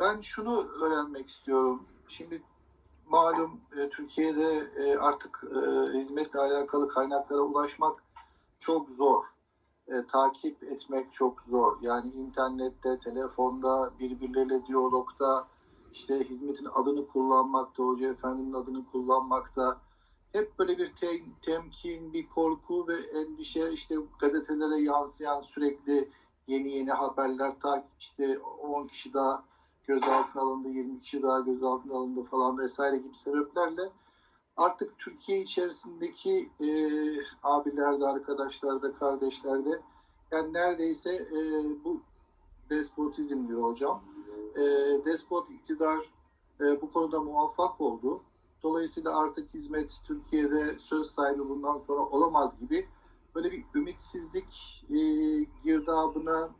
Ben şunu öğrenmek istiyorum. Şimdi malum e, Türkiye'de e, artık e, hizmetle alakalı kaynaklara ulaşmak çok zor. E, takip etmek çok zor. Yani internette, telefonda, birbirleriyle diyalogda, işte hizmetin adını kullanmakta, hoca efendinin adını kullanmakta hep böyle bir te- temkin, bir korku ve endişe işte gazetelere yansıyan sürekli yeni yeni haberler tak işte 10 kişi daha gözaltına alındı, 20 kişi daha gözaltına alındı falan vesaire gibi sebeplerle artık Türkiye içerisindeki e, abilerde, arkadaşlarda, kardeşlerde yani neredeyse e, bu despotizm diyor hocam. E, despot iktidar e, bu konuda muvaffak oldu. Dolayısıyla artık hizmet Türkiye'de söz sahibi bundan sonra olamaz gibi böyle bir ümitsizlik e, girdabına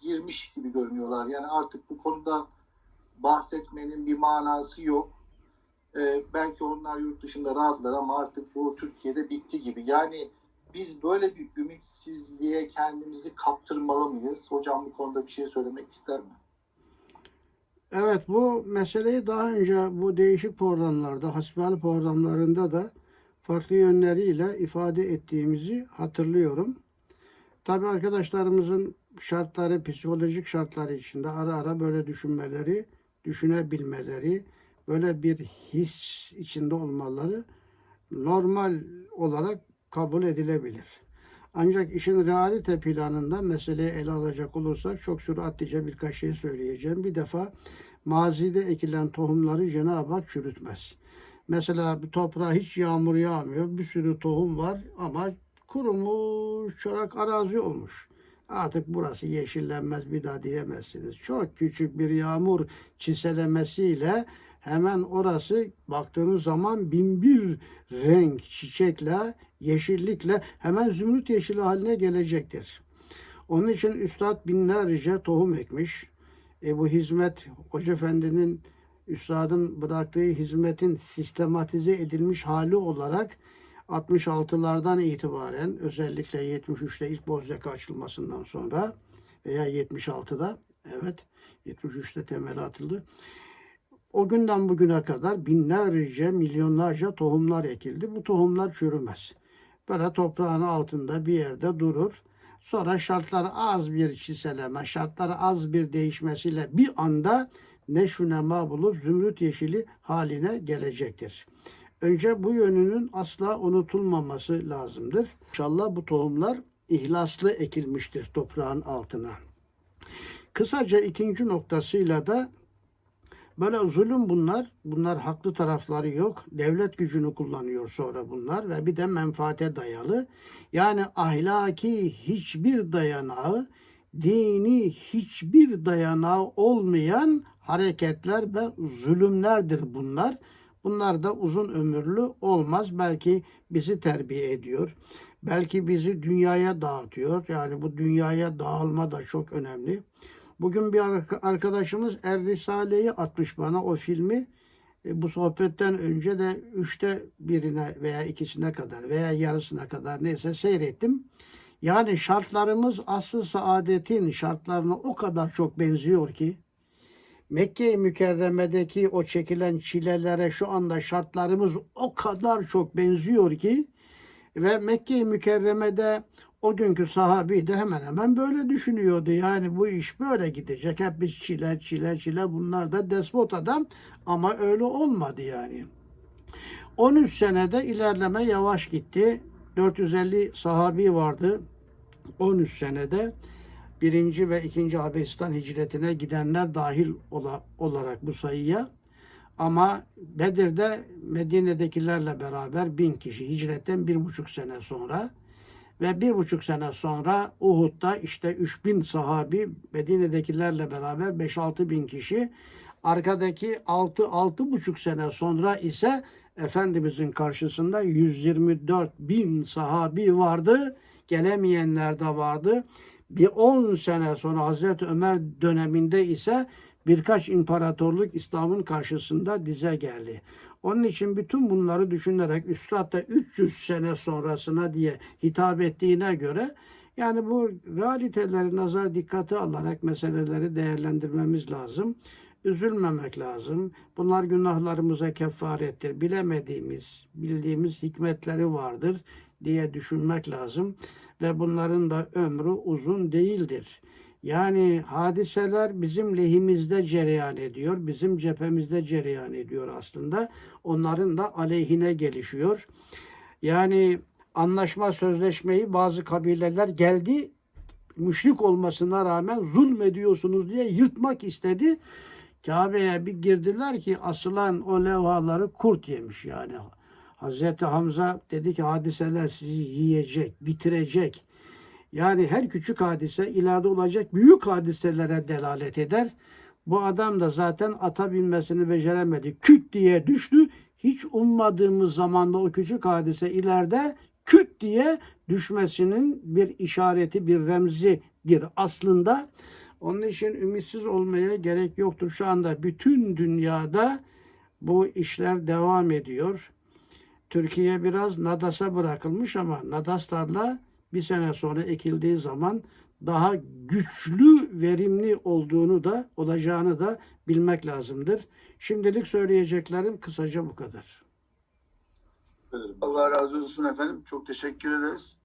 girmiş gibi görünüyorlar. Yani artık bu konuda bahsetmenin bir manası yok. E, belki onlar yurt dışında rahatlar ama artık bu Türkiye'de bitti gibi. Yani biz böyle bir ümitsizliğe kendimizi kaptırmalı mıyız? Hocam bu konuda bir şey söylemek ister mi? Evet bu meseleyi daha önce bu değişik programlarda, hasbihal programlarında da farklı yönleriyle ifade ettiğimizi hatırlıyorum. Tabi arkadaşlarımızın şartları, psikolojik şartları içinde ara ara böyle düşünmeleri, düşünebilmeleri, böyle bir his içinde olmaları normal olarak kabul edilebilir. Ancak işin realite planında meseleyi ele alacak olursak çok süratlice birkaç şey söyleyeceğim. Bir defa mazide ekilen tohumları Cenab-ı Hak çürütmez. Mesela bir toprağa hiç yağmur yağmıyor. Bir sürü tohum var ama kurumuş, çorak arazi olmuş. Artık burası yeşillenmez bir daha diyemezsiniz. Çok küçük bir yağmur çiselemesiyle hemen orası baktığınız zaman bin bir renk çiçekle, yeşillikle hemen zümrüt yeşili haline gelecektir. Onun için Üstad binlerce tohum ekmiş. E bu hizmet Hoca Efendi'nin Üstad'ın bıraktığı hizmetin sistematize edilmiş hali olarak 66'lardan itibaren özellikle 73'te ilk Bozdeka açılmasından sonra veya 76'da evet 73'te temeli atıldı. O günden bugüne kadar binlerce, milyonlarca tohumlar ekildi. Bu tohumlar çürümez. Böyle toprağın altında bir yerde durur. Sonra şartlar az bir çiseleme, şartlar az bir değişmesiyle bir anda neşünema bulup zümrüt yeşili haline gelecektir. Önce bu yönünün asla unutulmaması lazımdır. İnşallah bu tohumlar ihlaslı ekilmiştir toprağın altına. Kısaca ikinci noktasıyla da Böyle zulüm bunlar. Bunlar haklı tarafları yok. Devlet gücünü kullanıyor sonra bunlar ve bir de menfaate dayalı. Yani ahlaki hiçbir dayanağı, dini hiçbir dayanağı olmayan hareketler ve zulümlerdir bunlar. Bunlar da uzun ömürlü olmaz. Belki bizi terbiye ediyor. Belki bizi dünyaya dağıtıyor. Yani bu dünyaya dağılma da çok önemli. Bugün bir arkadaşımız Er Risale'yi atmış bana o filmi. E, bu sohbetten önce de üçte birine veya ikisine kadar veya yarısına kadar neyse seyrettim. Yani şartlarımız asıl saadetin şartlarına o kadar çok benziyor ki Mekke-i Mükerreme'deki o çekilen çilelere şu anda şartlarımız o kadar çok benziyor ki ve Mekke-i Mükerreme'de o günkü sahabi de hemen hemen böyle düşünüyordu. Yani bu iş böyle gidecek. Hep biz çile çile çile bunlar da despot adam ama öyle olmadı yani. 13 senede ilerleme yavaş gitti. 450 sahabi vardı. 13 senede birinci ve ikinci Habeşistan hicretine gidenler dahil ola, olarak bu sayıya. Ama Bedir'de Medine'dekilerle beraber bin kişi hicretten bir buçuk sene sonra ve bir buçuk sene sonra Uhud'da işte 3000 sahabi Medine'dekilerle beraber 5-6 bin kişi. Arkadaki 6 buçuk sene sonra ise Efendimizin karşısında 124 bin sahabi vardı. Gelemeyenler de vardı. Bir 10 sene sonra Hazreti Ömer döneminde ise birkaç imparatorluk İslam'ın karşısında dize geldi. Onun için bütün bunları düşünerek Üstad da 300 sene sonrasına diye hitap ettiğine göre yani bu realiteleri nazar dikkate alarak meseleleri değerlendirmemiz lazım. üzülmemek lazım. Bunlar günahlarımıza kefarettir. Bilemediğimiz, bildiğimiz hikmetleri vardır diye düşünmek lazım. Ve bunların da ömrü uzun değildir. Yani hadiseler bizim lehimizde cereyan ediyor. Bizim cephemizde cereyan ediyor aslında. Onların da aleyhine gelişiyor. Yani anlaşma sözleşmeyi bazı kabileler geldi müşrik olmasına rağmen zulmediyorsunuz diye yırtmak istedi. Kabe'ye bir girdiler ki asılan o levhaları kurt yemiş yani. Hazreti Hamza dedi ki hadiseler sizi yiyecek, bitirecek. Yani her küçük hadise ileride olacak büyük hadiselere delalet eder. Bu adam da zaten ata binmesini beceremedi. Küt diye düştü. Hiç ummadığımız zamanda o küçük hadise ileride küt diye düşmesinin bir işareti, bir remzidir aslında. Onun için ümitsiz olmaya gerek yoktur. Şu anda bütün dünyada bu işler devam ediyor. Türkiye biraz Nadas'a bırakılmış ama Nadas tarla bir sene sonra ekildiği zaman daha güçlü, verimli olduğunu da olacağını da bilmek lazımdır. Şimdilik söyleyeceklerim kısaca bu kadar. Allah razı olsun efendim. Çok teşekkür ederiz.